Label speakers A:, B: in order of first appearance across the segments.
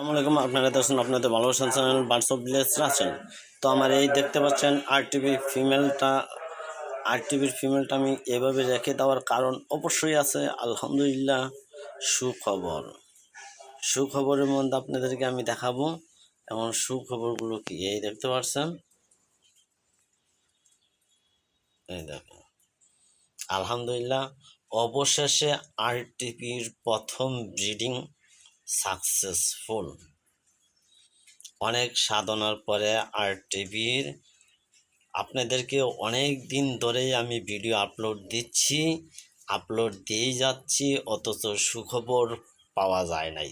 A: আসসালামু আলাইকুম, আপনারা দেখছেন আপনাদের ভালোবাসান চ্যানেল অফ ভিলেজ আছেন তো আমার এই দেখতে পাচ্ছেন আর টিভি ফিমেলটা আর টিভির ফিমেলটা আমি এভাবে রেখে দেওয়ার কারণ অবশ্যই আছে। আলহামদুলিল্লাহ, সুখবর। সুখবরের মধ্যে আপনাদেরকে আমি দেখাবো, এবং সুখবরগুলো কি? এই দেখতে পাচ্ছেন? এই দেখো। আলহামদুলিল্লাহ, অবশেষে আর টিভির প্রথম ব্রিডিং সাকসেসফুল অনেক সাধনার পরে আর টিভির আপনাদেরকে অনেক দিন ধরেই আমি ভিডিও আপলোড দিচ্ছি আপলোড দিয়েই যাচ্ছি, অথচ সুখবর পাওয়া যায় নাই।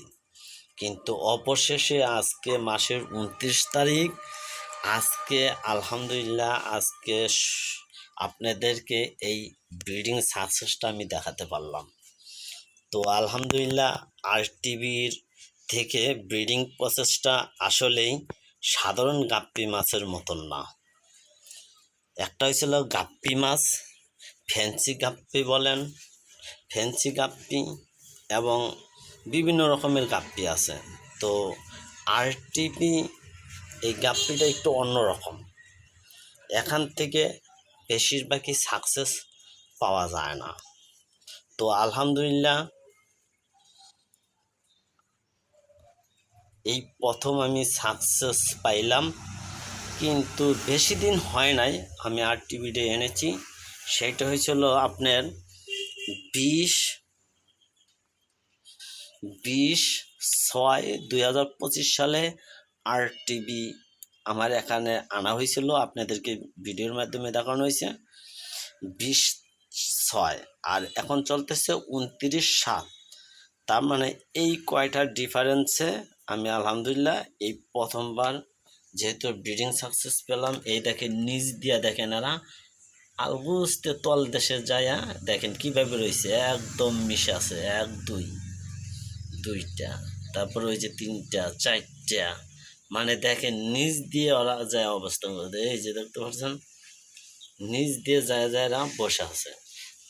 A: কিন্তু অবশেষে আজকে মাসের উনত্রিশ তারিখ, আজকে আলহামদুলিল্লাহ আজকে আপনাদেরকে এই ব্রিডিং সাকসেসটা আমি দেখাতে পারলাম। তো আলহামদুলিল্লাহ আর টিভির থেকে ব্রিডিং প্রসেসটা আসলেই সাধারণ গাপ্পি মাছের মতন না। একটা হয়েছিল গাপ্পি মাছ, ফ্যান্সি গাপ্পি বলেন, ফ্যান্সি গাপ্পি এবং বিভিন্ন রকমের গাপ্পি আছে। তো আর টিভি এই গাপ্পিটা একটু অন্যরকম এখান থেকে বেশিরভাগই সাকসেস পাওয়া যায় না। তো আলহামদুলিল্লাহ এই প্রথম আমি সাকসেস পাইলাম। কিন্তু বেশি দিন হয় নাই, আমি আর টিভিতে এনেছি। সেটা হয়েছিল আপনার বিশ বিশ ছয় দুই হাজার পঁচিশ সালে আর টিভি আমার এখানে আনা হয়েছিল। আপনাদেরকে ভিডিওর মাধ্যমে দেখানো হয়েছে। বিশ ছয়, আর এখন চলতেছে উনত্রিশ সাত। তার মানে এই কয়টার ডিফারেন্সে আমি আলহামদুলিল্লাহ এই প্রথমবার যেহেতু ব্রিডিং সাকসেস পেলাম, এই দেখেন নিজ দিয়া দেখেন এরা আলগুস্তে তল দেশে যায় দেখেন কীভাবে রয়েছে একদম মিশে আছে, এক, দুই, দুইটা, তারপর ওই যে তিনটা, চারটা মানে দেখেন নিজ দিয়ে ওরা যায় অবস্থান করতে এই যে দেখতে পাচ্ছেন নিচ দিয়ে যায় যায় এরা বসে আছে।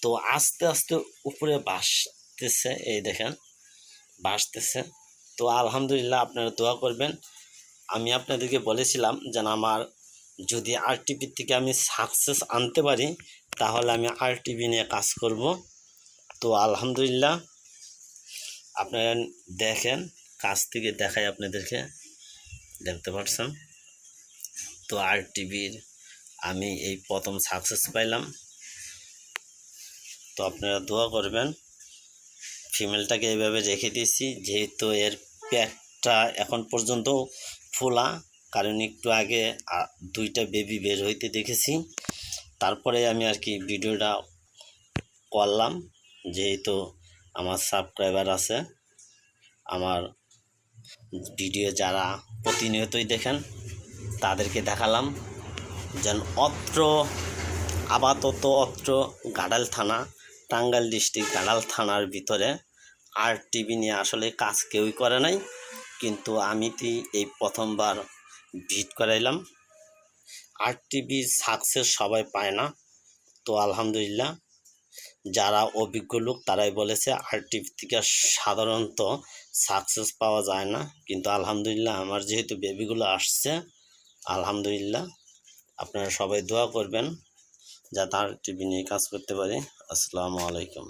A: তো আস্তে আস্তে উপরে বাসতেছে, এই দেখেন, বাসতেছে। তো আলহামদুলিল্লাহ আপনারা দোয়া করবেন। আমি আপনাদেরকে বলেছিলাম যেন আমার যদি আর টিভির থেকে আমি সাকসেস আনতে পারি, তাহলে আমি আর টিভি নিয়ে কাজ করব। তো আলহামদুলিল্লাহ, আপনারা দেখেন, কাছ থেকে দেখাই আপনাদেরকে, দেখতে পাচ্ছেন তো আর টিভির আমি এই প্রথম সাকসেস পাইলাম। তো আপনারা দোয়া করবেন। ফিমেলটাকে এইভাবে রেখে দিয়েছি, যেহেতু এর পেটটা এখন পর্যন্ত ফোলা। কারণ একটু আগে দুইটা বেবি বের হইতে দেখেছি। তারপরে আমি আর কি ভিডিওটা করলাম। যেহেতু আমার সাবস্ক্রাইবার আছে, আমার ভিডিও যারা প্রতিনিয়তই দেখেন, তাদেরকে দেখালাম। যেন অত্র, আপাতত অত্র গাড়াল থানা, টাঙ্গাইল ডিস্ট্রিক্ট গাড়াল থানার ভিতরে আর টিভি নিয়ে আসলে কাজ কেউই করে নাই। কিন্তু আমি তি এই প্রথমবার ভিট করাইলাম। আর টিভি সাকসেস সবাই পায় না। তো আলহামদুলিল্লাহ, যারা অভিজ্ঞ লোক তারাই বলেছে আর টিভি থেকে সাধারণত সাকসেস পাওয়া যায় না। কিন্তু আলহামদুলিল্লাহ আমার যেহেতু বেবিগুলো আসছে, আলহামদুলিল্লাহ আপনারা সবাই দোয়া করবেন যাতে আর টিভি নিয়ে কাজ করতে পারি। আসসালামু আলাইকুম।